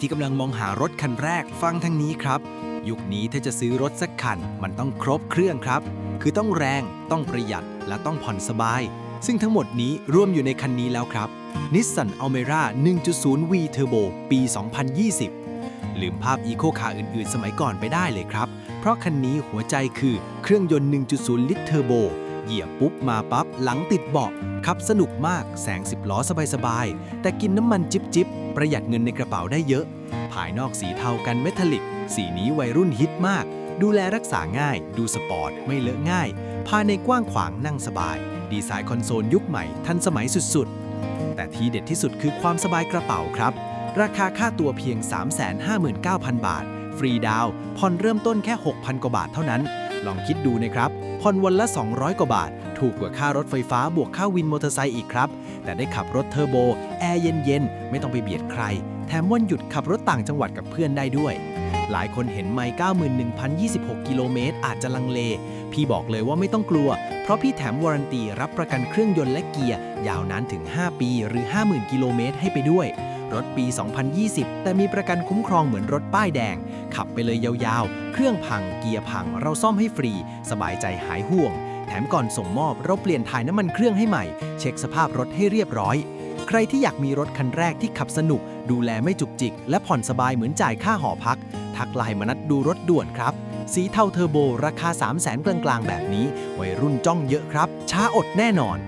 ที่กำลังมองหารถคันแรกฟังทางนี้ครับ ยุคนี้ถ้าจะซื้อรถสักคัน มันต้องครบเครื่องครับ คือต้องแรง ต้องประหยัด และต้องผ่อนสบาย ซึ่งทั้งหมดนี้รวมอยู่ในคันนี้แล้วครับ Nissan Almera 1.0 V Turbo ปี 2020 ลืมภาพอีโคคาร์อื่น ๆ สมัยก่อนไปได้เลยครับ เพราะคันนี้หัวใจคือเครื่องยนต์ 1.0 ลิตรเทอร์โบ เหยียบปุ๊บมาปั๊บหลังติดเบาะขับสนุกมากแสง10ล้อสบายๆ แต่กินน้ำมันจิบจิบๆประหยัดเงินในกระเป๋าได้เยอะ ภายนอกสีเทากันเมทัลลิก สีนี้วัยรุ่นฮิตมาก ดูแลรักษาง่าย ดูสปอร์ต ไม่เลอะง่าย ภายในกว้างขวางนั่งสบาย ดีไซน์คอนโซลยุคใหม่ ทันสมัยสุดๆ แต่ที่เด็ดที่สุดคือความสบายกระเป๋าครับ ราคาค่าตัวเพียง 359,000 บาท ฟรีดาวน์ผ่อนเริ่มต้นแค่ 6,000 กว่าบาทเท่านั้น ลองคิดดูนะครับผ่อนวันละ 200 กว่าบาท ถูกกว่าค่ารถไฟฟ้าบวกค่าวินมอเตอร์ไซค์อีกครับ แต่ได้ขับรถเทอร์โบ แอร์เย็นๆ ไม่ต้องไปเบียดใคร แถมวันหยุดขับรถต่างจังหวัดกับเพื่อนได้ด้วย หลายคนเห็นไมล์91,026 กิโลเมตรอาจจะลังเล พี่บอกเลยว่าไม่ต้องกลัว เพราะพี่แถมวารันตีรับประกันเครื่องยนต์และเกียร์ยาวนานถึง 5 ปีหรือ 50,000 กิโลเมตรให้ไปด้วย รถปี 2020 แต่มีประกันคุ้มครองเหมือนรถป้ายแดง ขับไปเลยยาวๆ เครื่องพัง เกียร์พัง เราซ่อมให้ฟรี สบายใจหายห่วง แถมก่อนส่งมอบเราเปลี่ยนถ่ายน้ำมันเครื่องให้ใหม่ เช็คสภาพรถให้เรียบร้อย ใครที่อยากมีรถคันแรกที่ขับสนุก ดูแลไม่จุกจิก และผ่อนสบายเหมือนจ่ายค่าหอพัก ทักไลน์มานัดดูรถด่วนครับ สีเทาเทอร์โบราคา 3 0 0 0 0 0กลางๆ แบบนี้ วัยรุ่นจ้องเยอะครับ ช้าอดแน่นอน